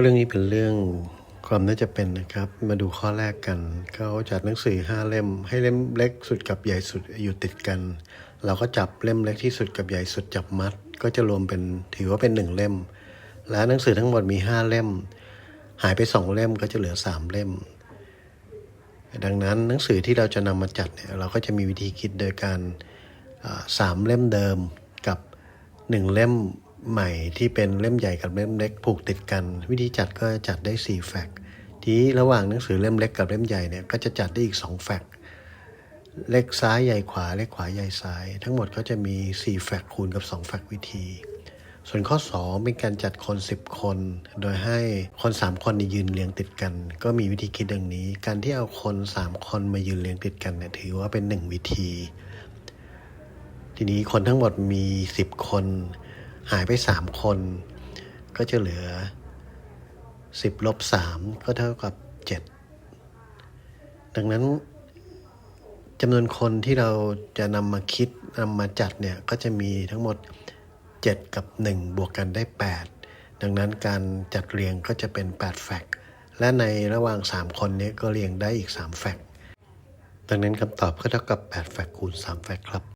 เรื่องนี้เป็นเรื่องความน่าจะเป็นนะครับ มาดูข้อแรกกันเขาจัดหนังสือห้าเล่ม ให้เล่มเล็กสุดกับใหญ่สุดอยู่ติดกัน เราก็จับเล่มเล็กที่สุดกับใหญ่สุดจับมัด ก็จะรวมเป็นถือว่าเป็นหนึ่งเล่ม และหนังสือทั้งหมดมีห้าเล่ม หายไปสองเล่มก็จะเหลือสามเล่ม ดังนั้นหนังสือที่เราจะนำมาจัดเนี่ยเราก็จะมีวิธีคิดโดยการสามเล่มเดิมกับหนึ่งเล่ม ใหม่ที่เป็นเล่มใหญ่กับเล่มเล็กผูกติดกัน วิธีจัดก็จัดได้ 4 แฟกทีระหว่างหนังสือเล่มเล็กกับเล่มใหญ่เนี่ยก็จะจัดได้อีก 2 แฟกเล็กซ้ายใหญ่ขวาเล็กขวาใหญ่ซ้าย ทั้งหมดก็จะมี 4 แฟกคูณกับ 2 แฟกวิธี ส่วนข้อ 2 เป็นการจัดคน 10 คน โดยให้คน 3 คนนี่ยยืนเรียงติดกัน ก็มีวิธีคิดดังนี้ การที่เอาคน 3 คนมายืนเรียงติดกันเนี่ยถือว่าเป็น 1 วิธี ทีนี้คนทั้งหมดมี 10 คน หายไป 3 คน ก็จะเหลือ 10ลบ3ก็เท่ากับ 7 ดังนั้นจำนวนคนที่เราจะนำมาคิดนำมาจัดเนี่ย ก็จะมีทั้งหมด 7 กับ 1 บวกกันได้ 8 ดังนั้นการจัดเรียงก็จะเป็น 8 แฟกต์และในระหว่าง 3 คนนี้ก็เรียงได้อีก 3 แฟกต์ดังนั้นคำตอบก็เท่ากับ 8 แฟกต์คูณ 3 แฟกต์ครับ